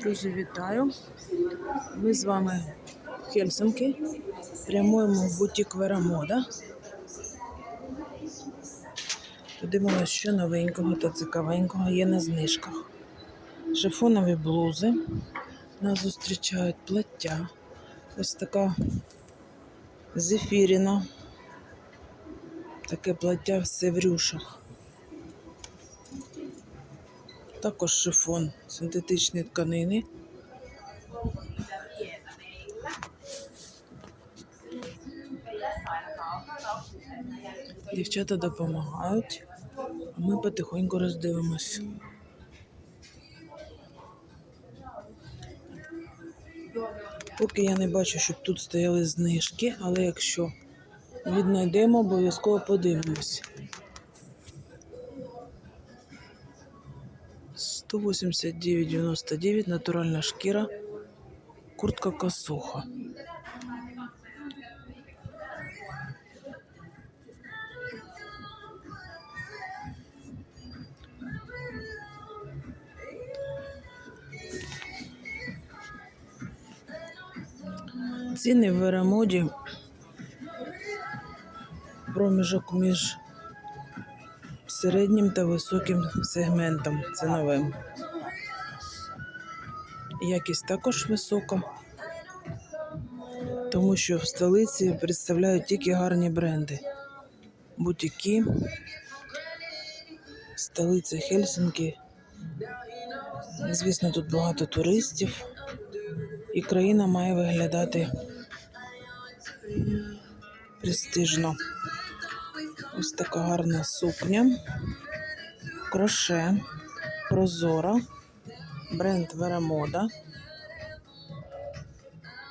Друзі, вітаю! Ми з вами в Хельсинки. Прямуємо в бутік Верамода. Подивимося, що новенького та цікавенького є на знижках. Шифонові блузи. Нас зустрічають плаття. Ось така зефіріна. Таке плаття в севрюшах. Також шифон синтетичні тканини. Дівчата допомагають, а ми потихоньку роздивимось. Поки я не бачу, щоб тут стояли знижки, але якщо віднайдемо, обов'язково подивимось. 189,99 натуральна шкіра, куртка косуха. Ціни в Верамоді проміжок між середнім та високим сегментом ціновим. Якість також висока, тому що в столиці представляють тільки гарні бренди. Бутіки, столиця Хельсинки. Звісно, тут багато туристів, і країна має виглядати престижно. Ось така гарна сукня, кроше, прозора, бренд Верамода.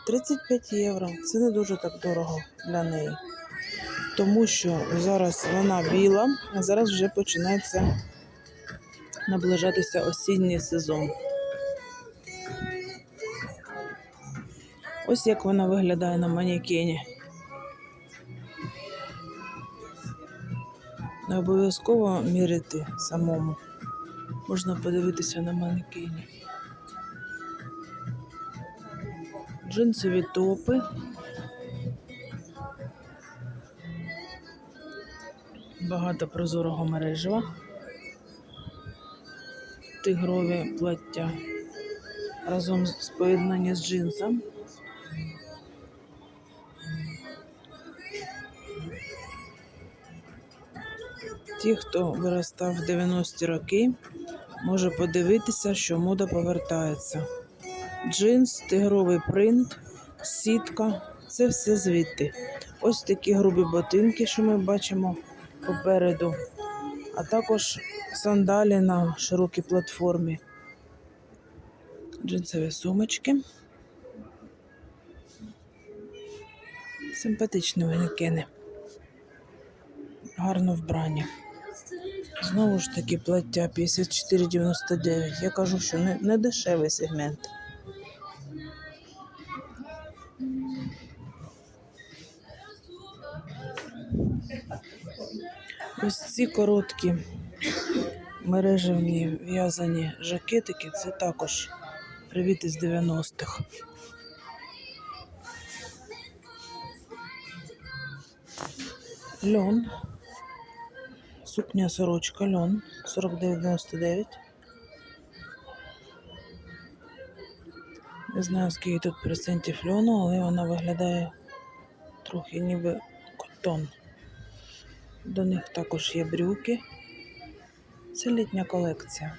35 євро. Це не дуже так дорого для неї. Тому що зараз вона біла, а зараз вже починається наближатися осінній сезон. Ось як вона виглядає на манекені. Не обов'язково міряти самому. Можна подивитися на манекені. Джинсові топи. Багато прозорого мережева. Тигрові плаття разом з поєднання з джинсом. Ті, хто виростав в 90-ті роки, може подивитися, що мода повертається. Джинс, тигровий принт, сітка це все звідти. Ось такі грубі ботинки, що ми бачимо попереду, а також сандалі на широкій платформі. Джинсові сумочки. Симпатичні манекени. Гарно вбрані. Знову ж таки плаття 54,99. Я кажу, що не, не дешевий сегмент. Ось ці короткі мережевні в'язані жакетики це також привіт із 90-х. Льон. Сукня сорочка льон 49,99. Не знаю, скільки тут процентів льону, але вона виглядає трохи ніби котон. До них також є брюки. Це літня колекція.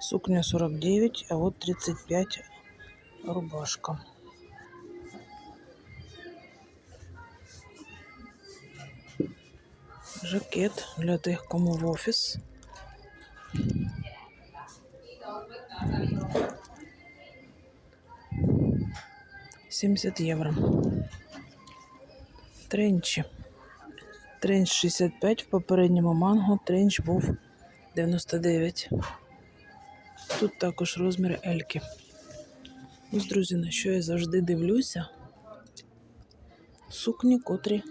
Сукня 49, а от 35 рубашка. Жакет для тих, кому в офіс. Сімдесят євро. Тренчі. Тренч 65 в попередньому манго. Тренч був 99. Тут також розмір Ельки. Ось, друзі, на що я завжди дивлюся. Сукні, котрі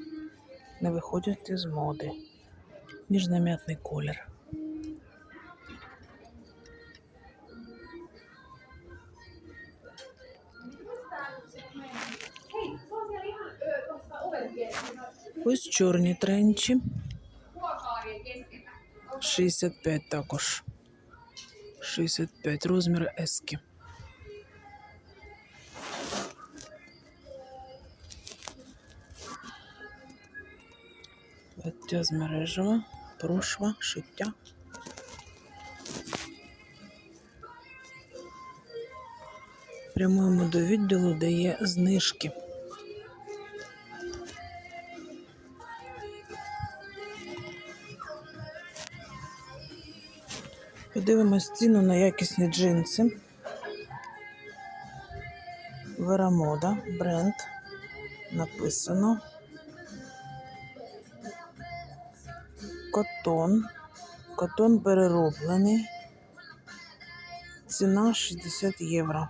не виходять із моди. Міжнаметний колер, пусть Ось чорні тренчі. 65 також. 65 розміри ески. Плаття з мережева прошва, шиття. Прямуємо до відділу, де є знижки. Подивимось ціну на якісні джинси. Верамода, бренд. Написано. Котон. Котон перероблений. Ціна 60 євро.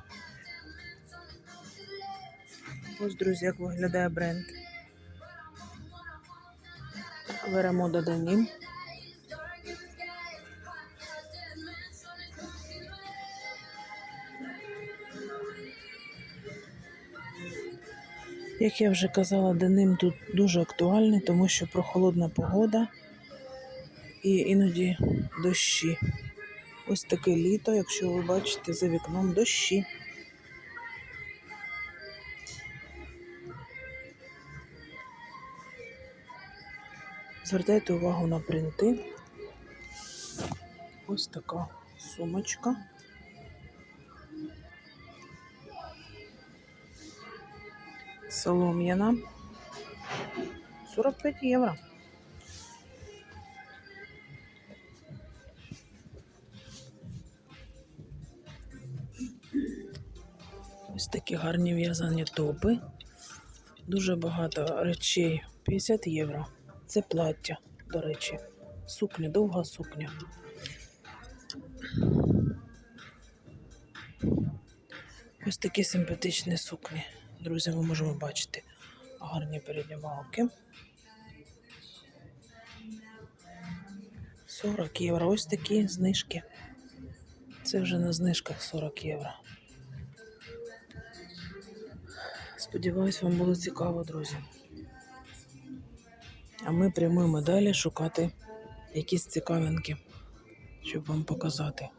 Ось, друзі, як виглядає бренд. Верамода Данім. Як я вже казала, деним тут дуже актуальний, тому що прохолодна погода і іноді дощі. Ось таке літо, якщо ви бачите за вікном дощі. Звертайте увагу на принти. Ось така сумочка. Солом'яна. 45 євро. Такі гарні в'язані топи. Дуже багато речей. 50 євро. Це плаття, до речі. Сукня, довга сукня. Ось такі симпатичні сукні. Друзі, ми можемо бачити гарні передівалки. 40 євро. Ось такі знижки. Це вже на знижках 40 євро. Сподіваюсь, вам було цікаво, друзі. А ми прямуємо далі шукати якісь цікавинки, щоб вам показати.